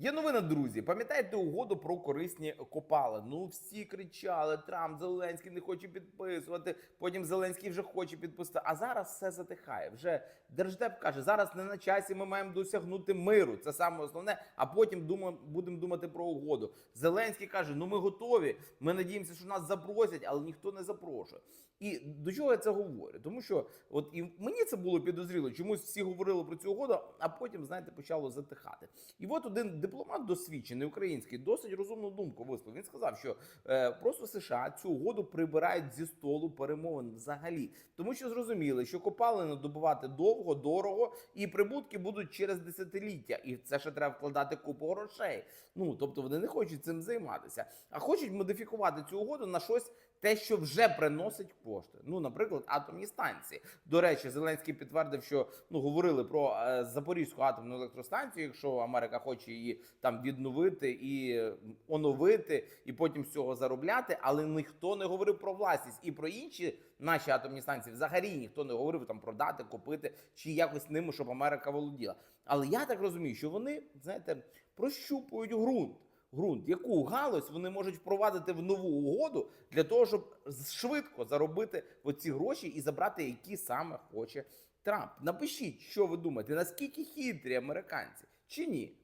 Є новина, друзі. Пам'ятаєте угоду про корисні копали? Ну всі кричали: Трамп, Зеленський не хоче підписувати. Потім Зеленський вже хоче підписати. А зараз все затихає. Вже держдеп каже, зараз не на часі. Ми маємо досягнути миру. Це саме основне. А потім думаємо, будемо думати про угоду. Зеленський каже: Ну ми готові. Ми надіємося, що нас запросять, але ніхто не запрошує. І до чого я це говорю? Тому що от і мені це було підозріло. Чомусь всі говорили про цю угоду, а потім, знаєте, почало затихати. І от один дипломат досвідчений український досить розумну думку висловив. Він сказав, що е, просто США цю угоду прибирають зі столу перемовин взагалі, тому що зрозуміли, що копалини добувати довго, дорого, і прибутки будуть через десятиліття. І це ще треба вкладати купу грошей. Ну тобто вони не хочуть цим займатися, а хочуть модифікувати цю угоду на щось. Те, що вже приносить кошти, ну, наприклад, атомні станції. До речі, Зеленський підтвердив, що ну говорили про е, Запорізьку атомну електростанцію, якщо Америка хоче її там відновити і оновити, і потім з цього заробляти. Але ніхто не говорив про власність і про інші наші атомні станції. Взагалі ніхто не говорив там продати, купити чи якось ними, щоб Америка володіла. Але я так розумію, що вони знаєте прощупують ґрунт ґрунт, яку галузь вони можуть впровадити в нову угоду для того, щоб швидко заробити оці гроші і забрати, які саме хоче Трамп. Напишіть, що ви думаєте, наскільки хитрі американці чи ні?